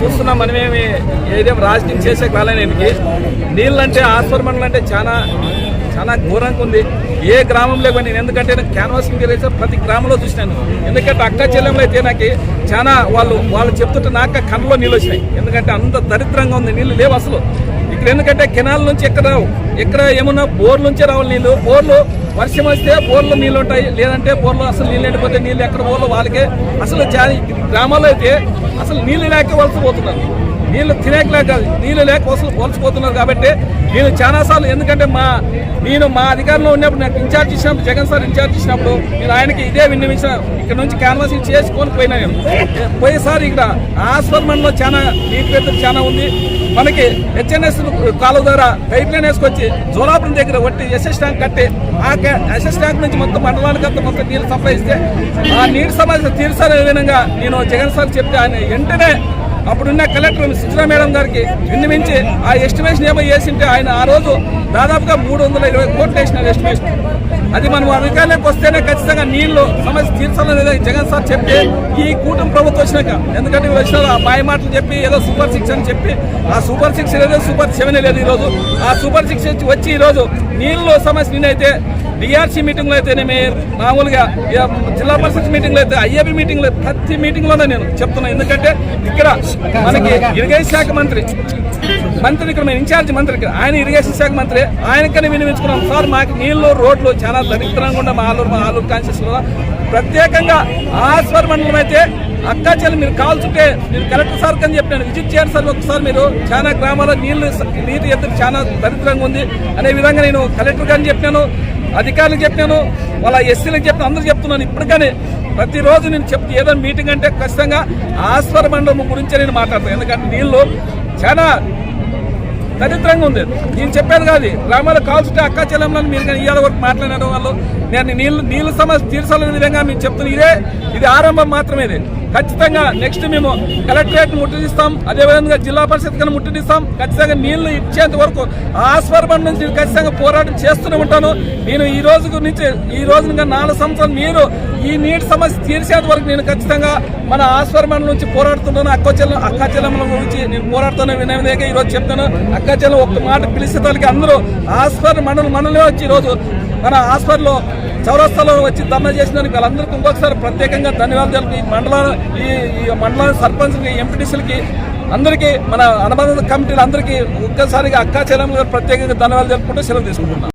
చూస్తున్నాం మనమేమి ఏదేం రాజకీయం చేసే కాలానికి నీళ్ళంటే ఆస్పర్ మండలం అంటే చాలా చాలా ఘోరంగా ఉంది. ఏ గ్రామంలో కానీ నేను ఎందుకంటే నేను క్యాన్వాసింగ్ చేసే ప్రతి గ్రామంలో చూసినాను. ఎందుకంటే అక్క చెల్లెంలో అయితే నాకు చాలా వాళ్ళు వాళ్ళు చెప్తుంటే నాకు కళ్ళలో నీళ్ళు వచ్చినాయి. ఎందుకంటే అంత దరిద్రంగా ఉంది నీళ్ళు లేవు అసలు. ఇక్కడ ఎందుకంటే కెనాల్ నుంచి ఎక్కడ రావు? ఎక్కడ ఏమన్నా బోర్ నుంచే రావాలి నీళ్ళు బోర్లు వర్షం వస్తే బోర్లు నీళ్ళు ఉంటాయి. లేదంటే బోర్లు అసలు నీళ్ళు లేకపోతే నీళ్ళు ఎక్కడ బోర్లు వాళ్ళకే అసలు చా- గ్రామాల్లో అయితే అసలు నీళ్ళు లేక వలసపోతున్నారు నీళ్ళు తినేక లేక నీళ్ళు లేక వలస కోల్చిపోతున్నారు కాబట్టి నేను చాలాసార్లు ఎందుకంటే మా నేను మా అధికారంలో ఉన్నప్పుడు నాకు ఇన్ఛార్జ్ ఇచ్చినప్పుడు జగన్ సార్ ఇన్ఛార్జ్ ఇచ్చినప్పుడు నేను ఆయనకి ఇదే విన్నవించిన ఇక్కడ నుంచి క్యాన్వాసింగ్ చేసుకొని పోయినా నేను. పోయేసారి ఇక్కడ ఆశ్రమంలో చాలా నీటి పెద్దలు చాలా ఉంది. మనకి హెచ్ఎన్ఎస్ కాలువ ద్వారా పైప్ లైన్ వేసుకొచ్చి జోలాపురం దగ్గర ఒట్టి ఎస్ఎస్ ట్యాంక్ కట్టి ఆ ఎస్ఎస్ ట్యాంక్ నుంచి మొత్తం మండలానికి అంతా మొత్తం నీళ్ళు సప్లై ఇస్తే ఆ నీటి సమస్య తీర్చాలనే విధంగా నేను జగన్ సార్ చెప్తే ఆయన వెంటనే అప్పుడున్న కలెక్టర్ సుజనా మేడం గారికి విన్నవించి ఆ ఎస్టిమేషన్ ఏమో వేసింటే ఆయన ఆ రోజు దాదాపుగా మూడు వందల ఇరవై కోట్లు వేసిన ఎస్టిమేషన్ అది మనం అధికారులకు వస్తేనే ఖచ్చితంగా నీళ్ళు సమస్య తీర్చాలనేది జగన్ సార్ చెప్తే ఈ కూటమి ప్రభుత్వం వచ్చినాక. ఎందుకంటే వచ్చిన ఆ మాయ మాటలు చెప్పి ఏదో సూపర్ సిక్స్ అని చెప్పి ఆ సూపర్ సిక్స్ లేదు సూపర్ సెవెన్ లేదు ఈరోజు. ఆ సూపర్ సిక్స్ వచ్చి ఈరోజు నీళ్ళు సమస్య నేనైతే డిఆర్సీ మీటింగ్లో అయితేనేమి మామూలుగా జిల్లా పరిషత్ మీటింగ్లో అయితే ఐఏబీ మీటింగ్లో ప్రతి మీటింగ్లోనే నేను చెప్తున్నా. ఎందుకంటే ఇక్కడ మనకి ఇరిగేషన్ శాఖ మంత్రి మంత్రి ఇక్కడ మేము ఇన్ఛార్జ్ మంత్రి ఇక్కడ. ఆయన ఇరిగేషన్ శాఖ మంత్రి. ఆయనకనే వినిపించుకున్నాం సార్ మాకు నీళ్ళు రోడ్లు చాలా దరిద్రంగా ఉన్న మా ఆలూరు మా ఆలూరు కాన్షియస్లో. ప్రత్యేకంగా ఆస్వర్ మండలం అయితే అక్కా చెల్లి మీరు కాల్చుంటే మీరు కలెక్టర్ సార్ అని చెప్పాను విజిట్ చేయండి సార్ ఒకసారి మీరు. చాలా గ్రామాల్లో నీళ్ళు నీటి ఎత్తు చాలా దరిద్రంగా ఉంది. అనే విధంగా నేను కలెక్టర్ గారిని చెప్పాను. అధికారులకు చెప్పాను వాళ్ళ ఎస్సీలకు చెప్పిన అందరూ చెప్తున్నాను. ఇప్పటికనే ప్రతిరోజు నేను చెప్తే ఏదో మీటింగ్ అంటే ఖచ్చితంగా ఆస్వర మండలం గురించే నేను మాట్లాడతాను. ఎందుకంటే నీళ్ళు చాలా దరిద్రంగా ఉంది. నేను చెప్పేది కాదు గ్రామాలు కాల్చుంటే అక్క చెల్లెమ్మలను మీరు కానీ ఇవాళ వరకు మాట్లాడిన వాళ్ళు నేను నీళ్ళు నీళ్ళ సమస్య తీర్చాలనే విధంగా మేము చెప్తున్నాను ఇదే ఇది ఆరంభం మాత్రమే ఇది. ఖచ్చితంగా నెక్స్ట్ మేము కలెక్టరేట్ ముట్టడిస్తాం. అదేవిధంగా జిల్లా పరిషత్ కన్నా ముట్టడిస్తాం. ఖచ్చితంగా నీళ్ళు ఇచ్చేంత వరకు ఆస్వర్బం నుంచి నేను ఖచ్చితంగా పోరాటం చేస్తూనే ఉంటాను. నేను ఈ రోజు నుంచి ఈ రోజు ఇంకా నాలుగు సంవత్సరాలు మీరు ఈ నీటి సమస్య తీర్చేంత వరకు నేను ఖచ్చితంగా మన ఆస్వర్బన్ నుంచి పోరాడుతున్నాను అక్క చెల్ల అక్క చెల్లెమ్మల గురించి నేను పోరాడుతున్న వినయదేగా ఈరోజు చెప్తాను. అక్కచెల్లం ఒక్క మాట పిలిస్తే తల్లికి అందరూ ఆస్వర్ మండలం మండలమే వచ్చి ఈ రోజు మన ఆస్వర్లో చౌరస్తాలో వచ్చి ధర్నా చేసినందుకు వాళ్ళందరికీ ఇంకొకసారి ప్రత్యేకంగా ధన్యవాదాలు. ఈ మండల ఈ ఈ మండల సర్పంచ్కి ఎంపీటీసీలకి అందరికీ మన అనుబంధ కమిటీలు అందరికీ ఒక్కసారిగా అక్కా చెల్లెమ్మలు గారు ప్రత్యేకంగా ధన్యవాదాలు తెలుపుకుంటూ సెలవు తీసుకుంటున్నాను.